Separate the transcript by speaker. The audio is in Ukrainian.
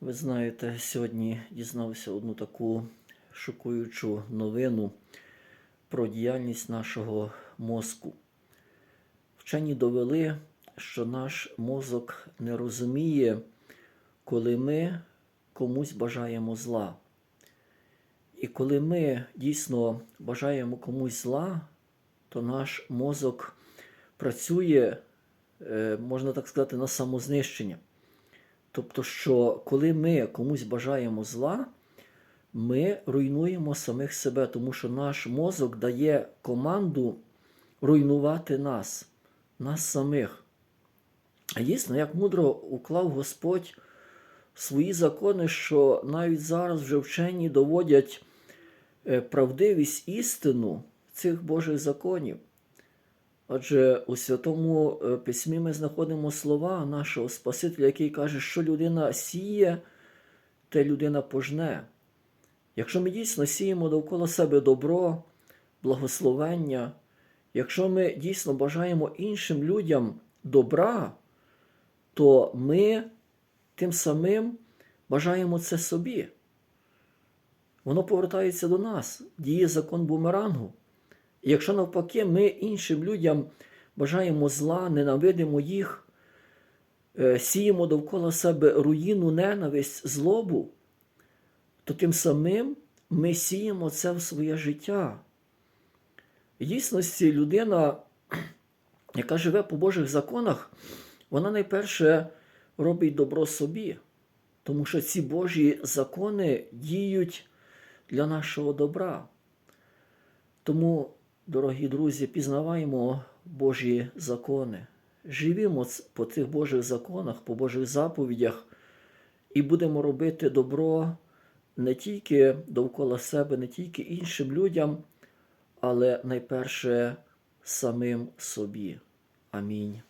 Speaker 1: Ви знаєте, сьогодні дізнався одну таку шокуючу новину про діяльність нашого мозку. Вчені довели, що наш мозок не розуміє, коли ми комусь бажаємо зла. І коли ми дійсно бажаємо комусь зла, то наш мозок працює, е, можна так сказати, на самознищення. Тобто, що коли ми комусь бажаємо зла, ми руйнуємо самих себе, тому що наш мозок дає команду руйнувати нас, нас самих. А дійсно, як мудро уклав Господь свої закони, що навіть зараз вже вчені доводять е, правдивість істину цих Божих законів. Адже у Святому е, Письмі ми знаходимо слова нашого Спасителя, який каже, що людина сіє, те людина пожне. Якщо ми дійсно сіємо довкола себе добро, благословення, якщо ми дійсно бажаємо іншим людям добра, то ми тим самим бажаємо це собі. Воно повертається до нас, діє закон бумерангу. Якщо навпаки ми іншим людям бажаємо зла, ненавидимо їх, е, сіємо довкола себе руїну, ненависть, злобу, то тим самим ми сіємо це в своє життя. В дійсності людина, яка живе по Божих законах, вона найперше робить добро собі, тому що ці Божі закони діють для нашого добра. Тому, дорогі друзі, пізнаваємо Божі закони, живімо по цих Божих законах, по Божих заповідях і будемо робити добро не тільки довкола себе, не тільки іншим людям, але найперше самим собі. Амінь.